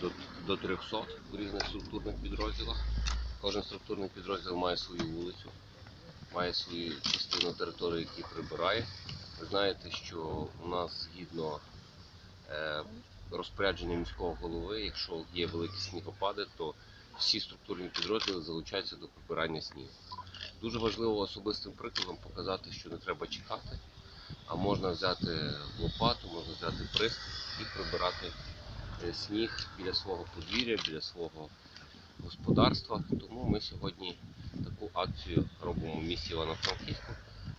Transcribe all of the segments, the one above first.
до, до 300 в різних структурних підрозділах. Кожен структурний підрозділ має свою вулицю, має свою частину території, яку прибирає. Ви знаєте, що у нас згідно е, розпорядження міського голови, якщо є великі снігопади, то всі структурні підрозділи залучаються до прибирання снігу. Дуже важливо особистим прикладом показати, що не треба чекати, можна взяти лопату, можна взяти приступ і прибирати е, сніг біля свого подвір'я, біля свого господарства. Тому ми сьогодні таку акцію робимо в місті Івано-Франківську,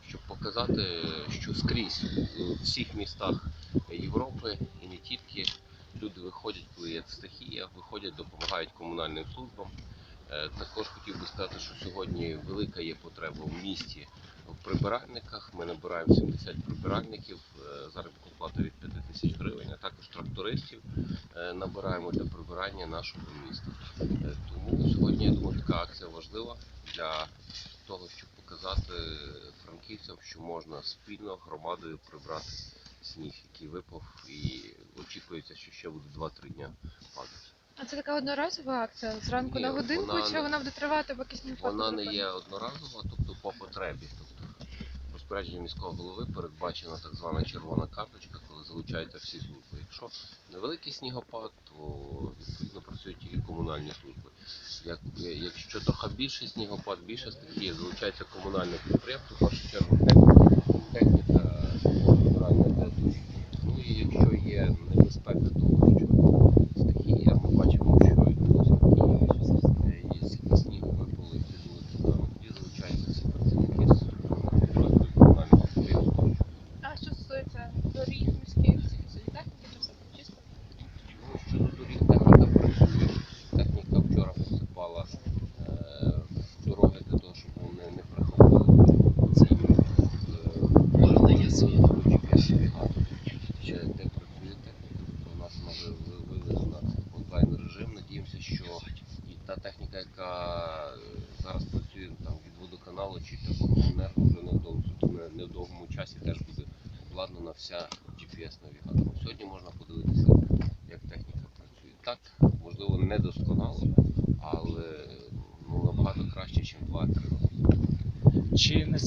щоб показати, що скрізь у всіх містах Європи і не тільки люди виходять, коли є стихія, виходять, допомагають комунальним службам. Е, Також хотів би сказати, що сьогодні велика є потреба в місті в прибиральниках. Ми набираємо 70 прибиральників, е, заробітну плату від 5 тисяч гривень, а також трактористів е, набираємо для прибирання нашого міста. Тому сьогодні я думаю, така акція важлива для того, щоб показати франківцям, що можна спільно громадою прибрати сніг, який випав, і очікується, що ще буде 2-3 дня це така одноразова акція зранку Ні, на годинку, вона чи не- вона буде тривати, поки сніг Вона не є одноразова, тобто по потребі. Тобто розпорядження міського голови передбачена так звана червона карточка, коли залучаються всі служби. Якщо невеликий снігопад, то відповідно працюють тільки комунальні служби. Як, якщо трохи більший снігопад, більше стихія, залучається комунальне підприємство, в першу чергу техніка, техніка збирання теж. Ну і якщо є небезпека того, що стихія, ми бачимо, що відбулося в Києві, є скільки снігу випало і підлетіло, тоді залучаються всі працівники з структурних підрозділів комунальних підприємств. А що стосується доріг міських, скільки техніки, то все чисто. Ну, щодо доріг техніка працює. Техніка вчора посипала е, дороги для того, щоб вони не прихопили цей GPS-навігатор. Ще де працюєте, то у нас може вивезена онлайн режим. Надіємося, що і та техніка, яка е, зараз працює там від водоканалу чи теплокомунерго, вже невдовго в недовгому часі теж буде обладнана вся GPS-навігатором. Сьогодні можна подивитися як техніка працює. Так, можливо, не досконало, але ну, набагато краще, ніж 2-3 роки. Чи не